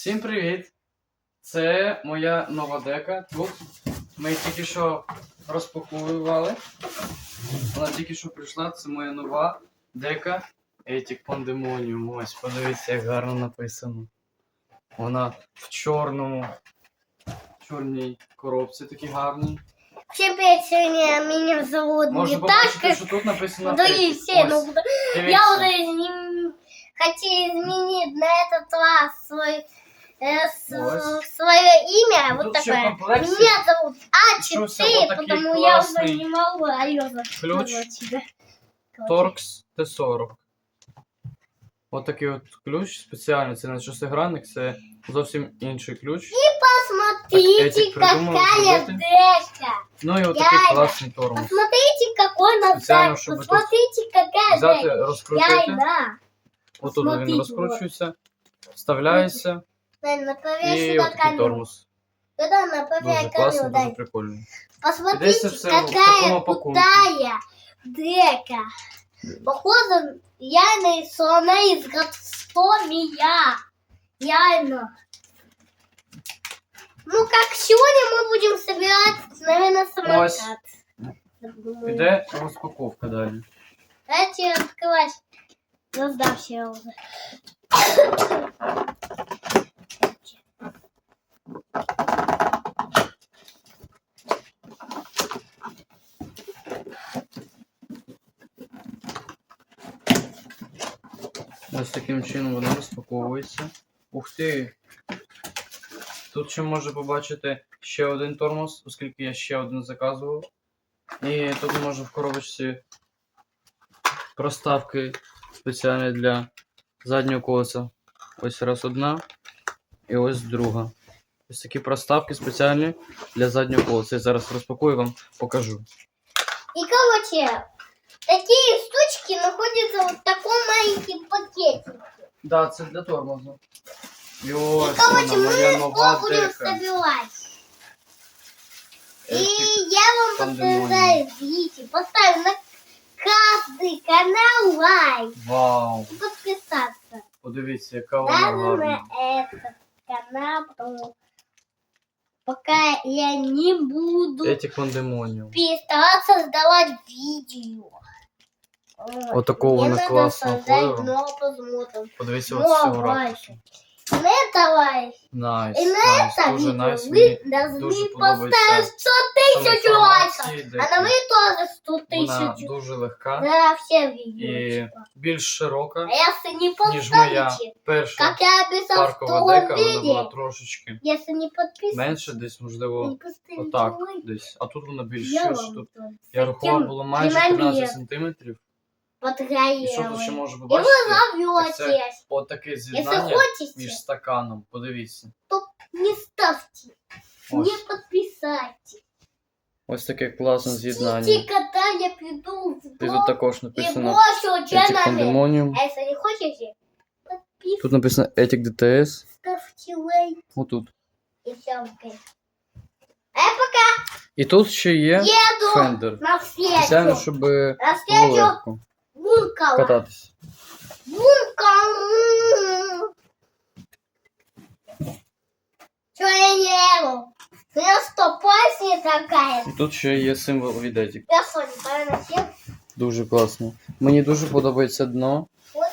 Всім привіт! Це моя нова дека. Тут ми тільки що розпакували. Вона тільки що прийшла, це моя нова дека Етік Пандемоніум. Ось, подивіться, як гарно написано. Вона в чорному, в чорній коробці такій гарній. Всем привет, сегодня меня зовут Можна Наташка. що тут написано Да и все, ну, я дивіться. уже изменил- хочу изменить на этот раз свой, э, с- Ось. свое имя, вот Тут ще в такое. комплекті Меня зовут Пішовся А4, отакий потому я уже класний не могу Алёза. ключ. назвать тебя. Торкс Т40. От такий от ключ спеціальний, це не шестигранник, це зовсім інший ключ. Посмотрите, Этик придумал какая сделать. дека. Ну і от такий Дядя. класний тормоз. Посмотрите, какой Специально, насадок. чтобы тут Посмотрите, какая Взяти, дека. розкрутити. Яйна. Отут він Посмотрите, розкручується, вставляється Дай, направляй і сюда от такий камеру. тормоз. Туда направляй Дуже класно, камеру, дуже дай. прикольно. Посмотрите, Десь все в такому какая пакунку. крутая дека. Похоже, реально, что она из Гастомия. Реально. Ну, как сегодня мы будем собирать, наверное, самокат. Піде розпаковка далі. Давайте открывать. Раздався я уже. Ось таким чином вона розпаковується. Ух ти! Тут ще можна побачити ще один тормоз, оскільки я ще один заказував. І тут можна в коробочці проставки спеціальні для заднього колеса. Ось раз одна і ось друга. Ось такі проставки спеціальні для заднього колеса. Я зараз розпакую вам покажу. И, короче, такие штучки находятся вот в таком маленьком пакете. Да, це для тормозу. І И, ось короче, вона, мы моя его нова будем дека. собирать. И Ethic я вам Pandemonium. подсказаю, видите, поставим на каждый канал лайк Вау! и подписаться. Подивіться, яка вона Даже гарна. на этот канал, потому пока я не буду Етік Пандемоніум. переставаться создавать видео. Вот. Отакого Мне вона надо класного создать кольору. много просмотров. Подивіться Ну, от цього давай. ракурсу. И на это Найс, И на найс, это дуже видео найс. вы Мені должны дуже поставить подобається 100 саме тысяч лайков. інформації, А на дека. мои тоже 100 Вона тысяч. дуже легка Да, все і видео. типа. більш широка, А если не ніж моя поставите, перша как я описал в паркова том дека, вона була видео, трошечки если не подписываетесь, менше, десь, можливо, не поставите отак лайк, десь. А тут вона більш я ширша. вам Тут тут я рахував, було майже динаміт 13 сантиметрів. І що тут ще подгорелый. можна И побачити? вы Так це зовётесь. От таке Если з'єднання хотите, між стаканом. Подивіться. не ставьте, не Ось, подписайтесь. ось таке класне з'єднання. Ждите, когда я приду в І дом тут також и написано брошу Етік членами. Пандемоніум. А если не хотите, подписывайтесь, Тут написано Етік ДТС. ставьте лайк Отут. и все окей. А я пока І тут ще є еду фендер. на Спеціально, встречу. щоб На було встречу легко Бункала. кататись. Бункал. Что я не еду? У меня что, песня такая? І тут ще є символ від Етік. Я что, неправильно сел? Дуже класно. Мені дуже подобається дно. Вот,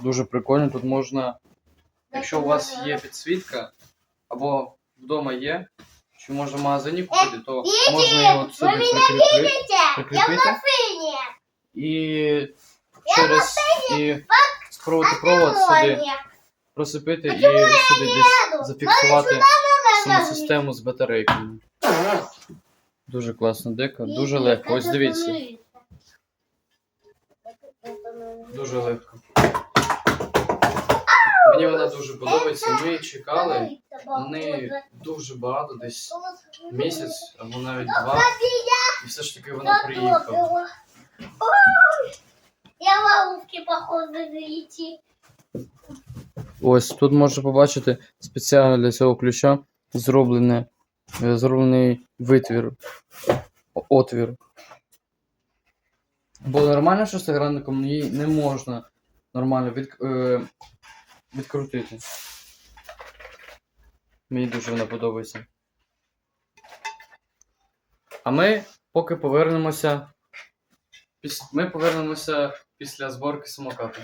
Дуже прикольно. Тут можна, якщо у вас є підсвітка, або вдома є, чи може в магазині купити, то Вітя, можна його от сюди ви мене прикріпити, Видите? Я в прикріпити машине. І через і спробувати провод сюди просипити і сюди десь зафіксувати саму систему з батарейками. Дуже класна дека, дуже легко. Ось дивіться, дуже легко. Мені вона дуже подобається. Ми її чекали. Вони дуже багато, десь місяць або навіть два. І все ж таки вона приїхала. Я ловушки, похоже, зайти. Ось тут можна побачити спеціально для цього ключа зроблене, е, зроблений витвір, отвір. Бо нормально що з шестигранником її не можна нормально від, е, відкрутити. Мені дуже вона подобається. А ми поки повернемося. Ми повернемося після зборки самокату.